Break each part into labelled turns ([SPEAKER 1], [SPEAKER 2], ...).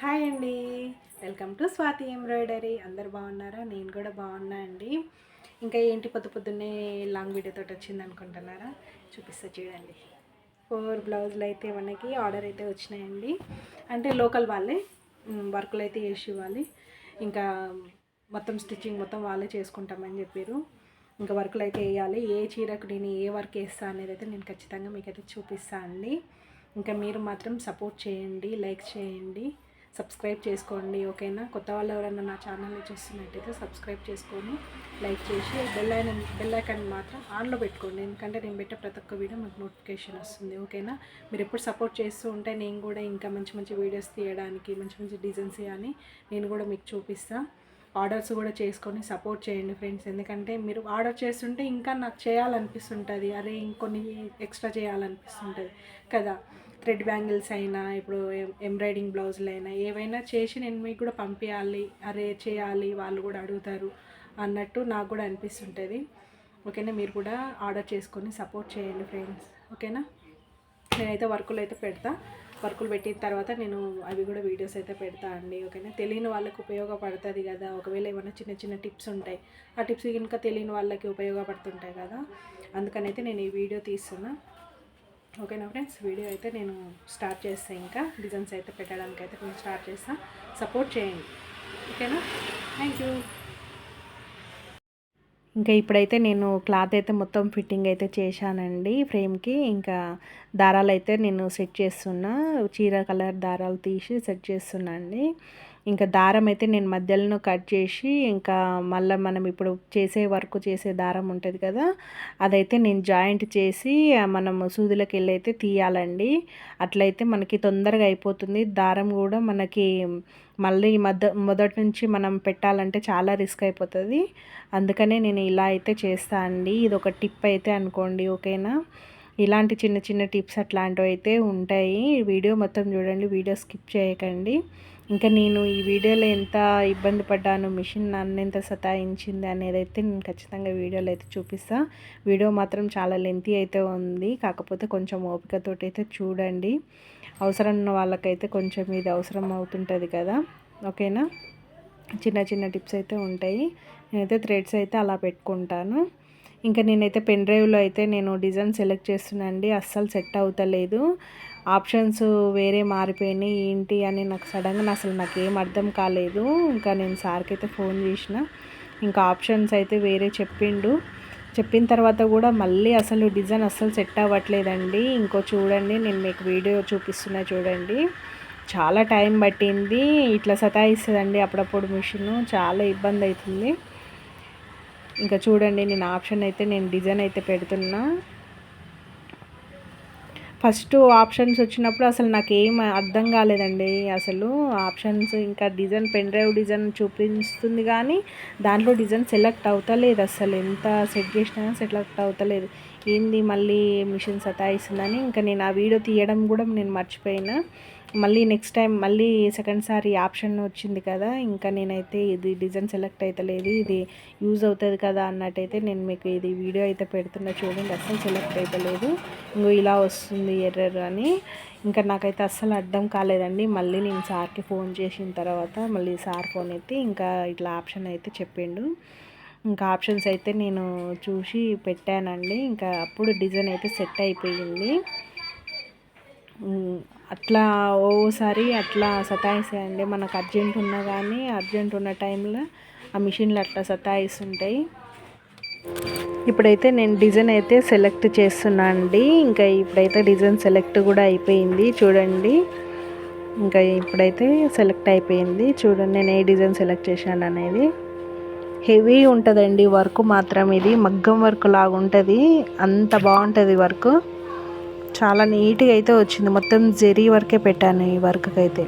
[SPEAKER 1] Hi అండి. Welcome to Swathi embroidery. అందరు బాగున్నారా? నేను కూడా బాగున్నా అండి. ఇంకా ఏంటి పొద్దు పొద్దున్నే లాంగ్ వీడియోతో వచ్చింది అనుకుంటున్నారా? చూపిస్తా చూడండి. ఫోర్ బ్లౌజులు అయితే మనకి ఆర్డర్ అయితే వచ్చినాయండి. అంటే లోకల్ వాళ్ళే వర్కులు అయితే వేసి ఇవ్వాలి. ఇంకా మొత్తం స్టిచ్చింగ్ మొత్తం వాళ్ళే చేసుకుంటామని చెప్పారు. ఇంకా వర్కులు అయితే వేయాలి. ఏ చీరకు నేను ఏ వర్క్ వేస్తా అనేది అయితే నేను ఖచ్చితంగా మీకైతే చూపిస్తా అండి. ఇంకా మీరు మాత్రం సపోర్ట్ చేయండి లైక్ చేయండి. సబ్స్క్రైబ్ చేసుకోండి ఓకేనా? కొత్త వాళ్ళు ఎవరైనా నా ఛానల్ని చూస్తున్నట్టయితే సబ్స్క్రైబ్ చేసుకొని లైక్ చేసి బెల్ ఐకన్ బెల్ ఐకాన్ మాత్రం ఆన్లో పెట్టుకోండి. ఎందుకంటే నేను పెట్టే ప్రతి ఒక్క వీడియో మీకు నోటిఫికేషన్ వస్తుంది ఓకేనా? మీరు ఎప్పుడు సపోర్ట్ చేస్తూ ఉంటే నేను కూడా ఇంకా మంచి మంచి వీడియోస్ తీయడానికి మంచి మంచి డిజైన్స్ అని నేను కూడా మీకు చూపిస్తాను ఆర్డర్స్ కూడా చేసుకొని సపోర్ట్ చేయండి ఫ్రెండ్స్. ఎందుకంటే మీరు ఆర్డర్ చేస్తుంటే ఇంకా నాకు చేయాలనిపిస్తుంటుంది. అరే ఇంకొన్ని ఎక్స్ట్రా చేయాలనిపిస్తుంటుంది కదా? థ్రెడ్ బ్యాంగిల్స్ అయినా ఇప్పుడు ఎంబ్రాయిడింగ్ బ్లౌజులు అయినా ఏవైనా చేసి నేను మీకు కూడా పంపించాలి అరే చేయాలి వాళ్ళు కూడా అడుగుతారు అన్నట్టు నాకు కూడా అనిపిస్తుంటుంది. ఓకేనా? మీరు కూడా ఆర్డర్ చేసుకొని సపోర్ట్ చేయండి ఫ్రెండ్స్. ఓకేనా? నేనైతే వర్కులు అయితే పెడతా. వర్కులు పెట్టిన తర్వాత నేను అవి కూడా వీడియోస్ అయితే పెడతా అండి. ఓకేనా? తెలియని వాళ్ళకి ఉపయోగపడుతుంది కదా. ఒకవేళ ఏమైనా చిన్న చిన్న టిప్స్ ఉంటాయి. ఆ టిప్స్ ఇంకా తెలియని వాళ్ళకి ఉపయోగపడుతుంటాయి కదా. అందుకనైతే నేను ఈ వీడియో తీస్తున్నా. ఓకేనా ఫ్రెండ్స్ వీడియో అయితే నేను స్టార్ట్ చేస్తాను ఇంకా. డిజైన్స్ అయితే పెట్టడానికి అయితే నేను స్టార్ట్ చేస్తాను సపోర్ట్ చేయండి. ఓకేనా? Thank you. ఇంకా ఇప్పుడైతే నేను క్లాత్ అయితే మొత్తం ఫిట్టింగ్ అయితే చేశానండి ఫ్రేమ్కి. ఇంకా దారాలు అయితే నేను సెట్ చేస్తున్నా. చీర కలర్ దారాలు తీసి సెట్ చేస్తున్నా అండి. ఇంకా దారం అయితే నేను మధ్యలో కట్ చేసి ఇంకా మళ్ళీ మనం ఇప్పుడు చేసే వర్క్ చేసే దారం ఉంటుంది కదా అదైతే నేను జాయింట్ చేసి మనం సూదులకు వెళ్ళి అయితే తీయాలండి. అట్లయితే మనకి తొందరగా అయిపోతుంది. దారం కూడా మనకి మళ్ళీ మొద మొదటి నుంచి మనం పెట్టాలంటే చాలా రిస్క్ అయిపోతుంది. అందుకనే నేను ఇలా అయితే చేస్తా అండి. ఇది ఒక టిప్ అయితే అనుకోండి ఓకేనా? ఇలాంటి చిన్న చిన్న టిప్స్ అట్లాంటివి అయితే ఉంటాయి. వీడియో మొత్తం చూడండి వీడియో స్కిప్ చేయకండి. ఇంకా నేను ఈ వీడియోలో ఎంత ఇబ్బంది పడ్డాను మిషన్ నన్ను ఎంత సతాయించింది అనేది అయితే నేను ఖచ్చితంగా వీడియోలో అయితే చూపిస్తా. వీడియో మాత్రం చాలా లెంతీ అయితే ఉంది. కాకపోతే కొంచెం ఓపికతోటి అయితే చూడండి. అవసరం ఉన్న వాళ్ళకైతే కొంచెం ఇది అవసరం అవుతుంటుంది కదా. ఓకేనా? చిన్న చిన్న టిప్స్ అయితే ఉంటాయి. నేనైతే థ్రెడ్స్ అయితే అలా పెట్టుకుంటాను. ఇంకా నేనైతే పెన్ డ్రైవ్లో అయితే నేను డిజైన్ సెలెక్ట్ చేస్తున్నానండి అస్సలు సెట్ అవుతలేదు. ఆప్షన్స్ వేరే మారిపోయినాయి ఏంటి అని నాకు సడన్గా అసలు నాకు ఏం అర్థం కాలేదు. ఇంకా నేను సార్కి అయితే ఫోన్ చేసిన. ఇంకా ఆప్షన్స్ అయితే వేరే చెప్పిండు. చెప్పిన తర్వాత కూడా మళ్ళీ అసలు డిజైన్ అస్సలు సెట్ అవ్వట్లేదండి. ఇంకో చూడండి నేను మీకు వీడియో చూపిస్తున్నా చూడండి. చాలా టైం పట్టింది. ఇట్లా సతాయిస్తుందండి అప్పుడప్పుడు మిషన్. చాలా ఇబ్బంది అవుతుంది. ఇంకా చూడండి నేను ఆప్షన్ అయితే నేను డిజైన్ అయితే పెడుతున్నా. ఫస్ట్ ఆప్షన్స్ వచ్చినప్పుడు అసలు నాకు ఏం అర్థం కాలేదండి. అసలు ఆప్షన్స్ ఇంకా డిజైన్ పెన్ డ్రైవ్ డిజైన్ చూపిస్తుంది కానీ దాంట్లో డిజైన్ సెలెక్ట్ అవుతలేదు అసలు. ఎంత సెట్ చేసినా సెలెక్ట్ అవుతలేదు. ఏంది మళ్ళీ మిషన్ సతాయిస్తుందని ఇంకా నేను ఆ వీడియో తీయడం కూడా నేను మర్చిపోయినా. మళ్ళీ నెక్స్ట్ టైం మళ్ళీ సెకండ్ సారి ఆప్షన్ వచ్చింది కదా ఇంకా నేనైతే ఇది డిజైన్ సెలెక్ట్ అవుతలేదు ఇది యూజ్ అవుతుంది కదా అన్నట్టయితే నేను మీకు ఇది వీడియో అయితే పెడుతున్నా చూడండి అస్సలు సెలెక్ట్ అవుతలేదు ఇంకో ఇలా వస్తుంది ఎర్రర్ అని. ఇంకా నాకైతే అస్సలు అర్థం కాలేదండి. మళ్ళీ నేను సార్కి ఫోన్ చేసిన తర్వాత మళ్ళీ సార్ ఫోన్ ఎత్తి ఇంకా ఇట్లా ఆప్షన్ అయితే చెప్పిండు. ఇంకా ఆప్షన్స్ అయితే నేను చూసి పెట్టానండి. ఇంకా అప్పుడు డిజైన్ అయితే సెట్ అయిపోయింది. అట్లా ఓసారి అట్లా సతాయిస్తాయండి. మనకు అర్జెంట్ ఉన్నా కానీ అర్జెంట్ ఉన్న టైంలో ఆ మిషన్లు అట్లా సతాయిస్తుంటాయి. ఇప్పుడైతే నేను డిజైన్ అయితే సెలెక్ట్ చేస్తున్నా అండి. ఇంకా ఇప్పుడైతే డిజైన్ సెలెక్ట్ కూడా అయిపోయింది. చూడండి. ఇంకా ఇప్పుడైతే సెలెక్ట్ అయిపోయింది. చూడండి నేను ఏ డిజైన్ సెలెక్ట్ చేశాను అనేది. హెవీ ఉంటుందండి వర్క్ మాత్రం ఇది. మగ్గం వర్క్ లాగా ఉంటుంది అంత బాగుంటుంది వర్క్. చాలా నీట్గా అయితే వచ్చింది. మొత్తం జెరీ వర్కే పెట్టాను ఈ వర్క్కి అయితే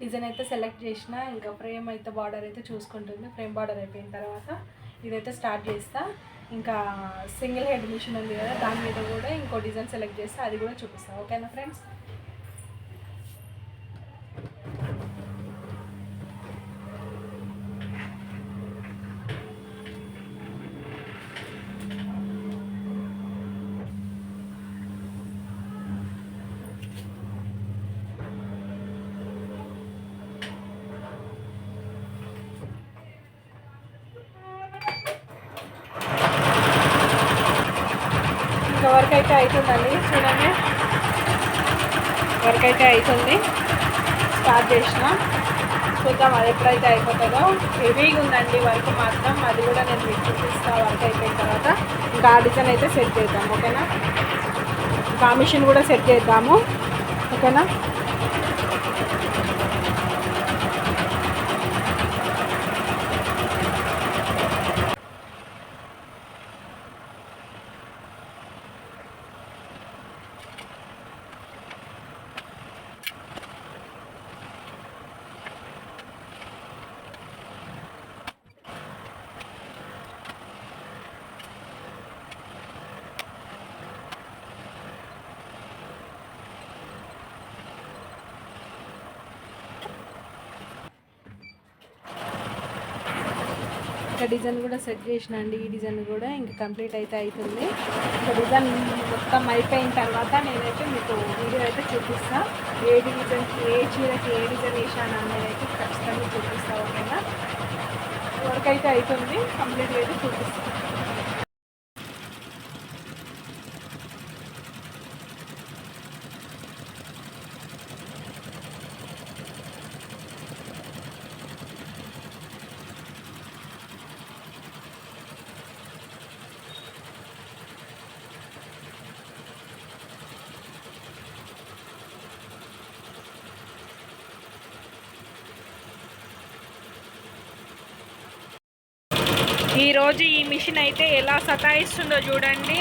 [SPEAKER 1] డిజైన్ అయితే సెలెక్ట్ చేసిన. ఇంకా ఫ్రేమ్ అయితే బార్డర్ అయితే చూసుకుంటుంది. ఫ్రేమ్ బార్డర్ అయిపోయిన తర్వాత ఇదైతే స్టార్ట్ చేస్తా. ఇంకా సింగిల్ హెడ్ మిషన్ ఉంది కదా దాని మీద కూడా ఇంకో డిజైన్ సెలెక్ట్ చేస్తా. అది కూడా చూపిస్తాను ఓకేనా ఫ్రెండ్స్? వర్క్ అయితే అవుతుందండి చూడండి. వర్క్ అయితే అవుతుంది స్టార్ట్ చేసిన. చూద్దాం అది ఎప్పుడైతే అయిపోతుందో. హెవీగా ఉందండి వర్క్ మాత్రం. అది కూడా నేను మీకు చూపిస్తాను వర్క్ అయిపోయిన తర్వాత. ఇంకా ఆ డిజైన్ అయితే సెట్ చేద్దాం ఓకేనా? ఇంకా మిషన్ కూడా సెట్ చేద్దాము ఓకేనా? ఇంకా డిజైన్ కూడా సెట్ చేసిన అండి. ఈ డిజైన్ కూడా ఇంకా కంప్లీట్ అయితే అవుతుంది ఇంకా డిజైన్ మొత్తం అయిపోయిన తర్వాత నేనైతే మీకు వీడియో అయితే చూపిస్తా. ఏ డిజైన్ ఏ చీరకి ఏ డిజైన్ వేసాను అనేది అయితే ఖచ్చితంగా చూపిస్తా ఓకేనా వర్క్ అయితే అవుతుంది కంప్లీట్ అయితే చూపిస్తాను ఈరోజు ఈ మిషన్ అయితే ఎలా సతాయిస్తుందో చూడండి.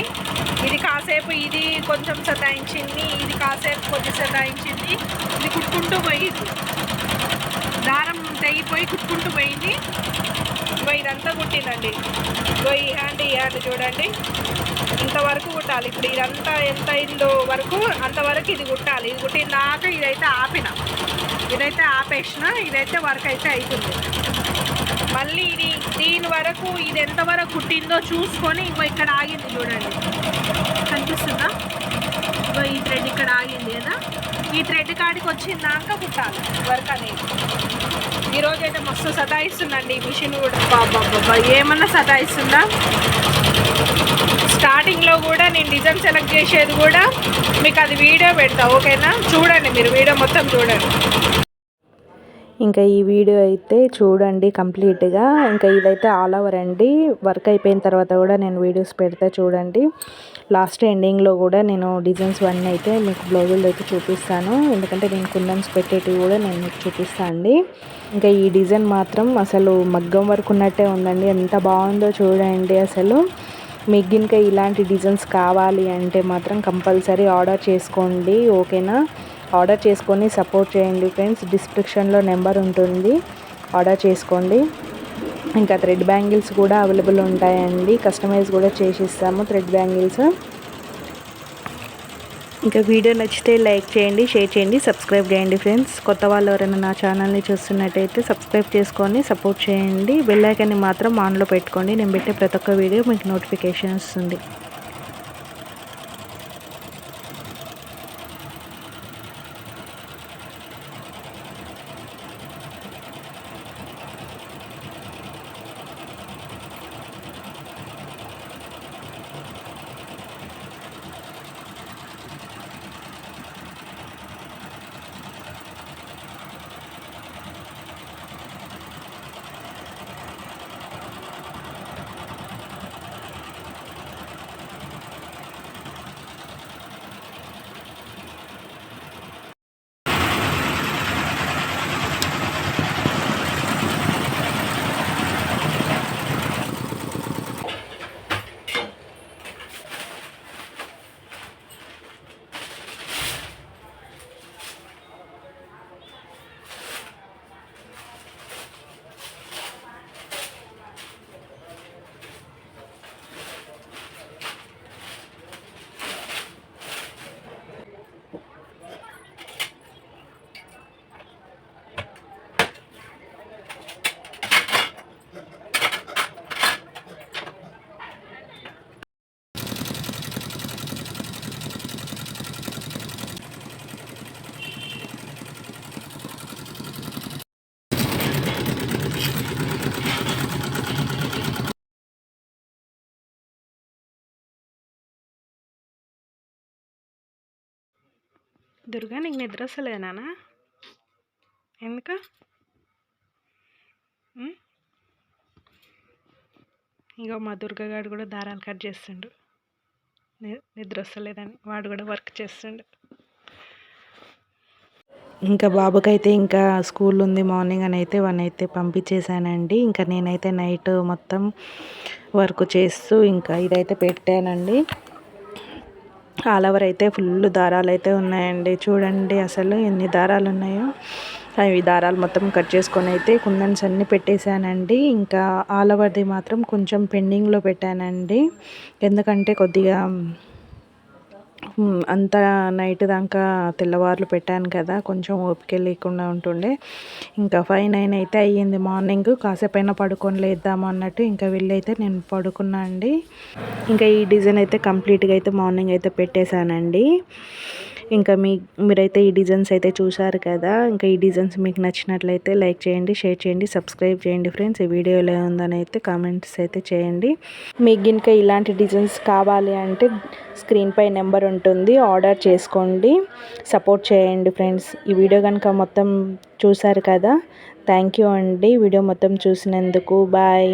[SPEAKER 1] ఇది కాసేపు ఇది కొంచెం సతాయించింది ఇది కాసేపు కొంచెం సతాయించింది. ఇది కుట్టుకుంటూ పోయింది. దారం తెగిపోయి కుట్టుకుంటూ పోయింది. ఇగో ఇదంతా కుట్టిందండి. ఇగో ఈ హ్యాండ్ ఈ హ్యాండ్ చూడండి. ఇంతవరకు కుట్టాలి. ఇప్పుడు ఇదంతా ఎంత అయిందో వరకు అంతవరకు ఇది కుట్టాలి. ఇది కుట్టిందాక ఇదైతే ఆపిన. ఇదైతే ఆపేసిన. ఇదైతే వర్క్ అయితే అవుతుంది మళ్ళీ ఇది దీని వరకు ఇది ఎంతవరకు కుట్టిందో చూసుకొని ఇంకో ఇక్కడ ఆగింది చూడండి. కనిపిస్తుందా? ఇంకో ఈ థ్రెడ్ ఇక్కడ ఆగింది కదా? ఈ థ్రెడ్ కాడికి వచ్చిందాక కుట్టాలి వర్క్ అనేది. ఈరోజు అయితే మస్తు సతాయిస్తుందండి ఈ మిషన్ కూడా. బాబా ఏమన్నా సతాయిస్తుందా? స్టార్టింగ్లో కూడా నేను డిజైన్ సెలెక్ట్ చేసేది కూడా మీకు అది వీడియో పెడతా ఓకేనా? చూడండి మీరు వీడియో మొత్తం చూడండి.
[SPEAKER 2] ఇంకా ఈ వీడియో అయితే చూడండి కంప్లీట్గా. ఇంకా ఇదైతే ఆల్ ఓవర్ అండి. వర్క్ అయిపోయిన తర్వాత కూడా నేను వీడియోస్ పెడతా చూడండి. లాస్ట్ ఎండింగ్లో కూడా నేను డిజైన్స్ అన్నీ అయితే మీకు బ్లౌజులు అయితే చూపిస్తాను. ఎందుకంటే నేను కుందన్స్ పెట్టేటివి కూడా నేను మీకు చూపిస్తాను అండి. ఇంకా ఈ డిజైన్ మాత్రం అసలు మగ్గం వరకు ఉన్నట్టే ఉందండి. ఎంత బాగుందో చూడండి అసలు. మీకు ఇంకా ఇలాంటి డిజైన్స్ కావాలి అంటే మాత్రం కంపల్సరీ ఆర్డర్ చేసుకోండి. ఓకేనా? ఆర్డర్ చేసుకొని సపోర్ట్ చేయండి ఫ్రెండ్స్. డిస్క్రిప్షన్లో నెంబర్ ఉంటుంది. ఆర్డర్ చేసుకోండి. ఇంకా థ్రెడ్ బ్యాంగిల్స్ కూడా అవైలబుల్ ఉంటాయండి. కస్టమైజ్ కూడా చేసిస్తాము థ్రెడ్ బ్యాంగిల్స్. ఇంకా వీడియో నచ్చితే లైక్ చేయండి షేర్ చేయండి సబ్స్క్రైబ్ చేయండి ఫ్రెండ్స్. కొత్త వాళ్ళు ఎవరైనా నా ఛానల్ని చూస్తున్నట్టయితే సబ్స్క్రైబ్ చేసుకొని సపోర్ట్ చేయండి. బెల్లైకన్ని మాత్రం ఆన్లో పెట్టుకోండి. నేను పెట్టే ప్రతి ఒక్క వీడియో మీకు నోటిఫికేషన్ వస్తుంది.
[SPEAKER 1] దుర్గా నీకు నిద్ర వస్తలేదు నాన్న ఎందుకు? ఇగో మా దుర్గగాడు కూడా దారాలు కట్ చేస్తుండు. ని- నిద్ర వస్తలేదని వాడు కూడా వర్క్ చేస్తుండు.
[SPEAKER 2] ఇంకా బాబుకైతే ఇంకా స్కూల్ ఉంది మార్నింగ్ అని అయితే వన్ అయితే పంపించేశానండి. ఇంకా నేనైతే నైట్ మొత్తం వర్క్ చేస్తూ ఇంకా ఇదైతే పెట్టానండి. ఆల్ ఓవర్ అయితే ఫుల్ దారాలు అయితే ఉన్నాయండి. చూడండి అసలు ఎన్ని దారాలు ఉన్నాయో అవి దారాలు మొత్తం కట్ చేసుకొని అయితే కుందన్స్ అన్నీ పెట్టేశానండి. ఇంకా ఆల్ ఓవర్ది మాత్రం కొంచెం పెండింగ్లో పెట్టానండి. ఎందుకంటే కొద్దిగా అంతా నైట్ దాకా తెల్లవార్లు పెట్టాను కదా కొంచెం ఓపిక లేకుండా ఉంటుండే. ఇంకా ఫైవ్ నైన్ అయితే అయ్యింది మార్నింగ్. కాసేపైనా పడుకొని లేద్దాము అన్నట్టు ఇంకా వెళ్ళైతే నేను పడుకున్నా అండి. ఇంకా ఈ డిజైన్ అయితే కంప్లీట్గా అయితే మార్నింగ్ అయితే పెట్టేశానండి. ఇంకా మీ మీరైతే ఈ డిజైన్స్ అయితే చూసారు కదా ఇంకా ఈ డిజైన్స్ మీకు నచ్చినట్లయితే లైక్ చేయండి షేర్ చేయండి సబ్స్క్రైబ్ చేయండి ఫ్రెండ్స్. ఈ వీడియో ఎలా ఉందని అయితే కామెంట్స్ అయితే చేయండి. మీకు ఇంకా ఇలాంటి డిజైన్స్ కావాలి అంటే స్క్రీన్ పై నెంబర్ ఉంటుంది ఆర్డర్ చేసుకోండి సపోర్ట్ చేయండి ఫ్రెండ్స్. ఈ వీడియో కనుక మొత్తం చూసారు కదా థ్యాంక్ యూ అండి. వీడియో మొత్తం చూసినందుకు బాయ్.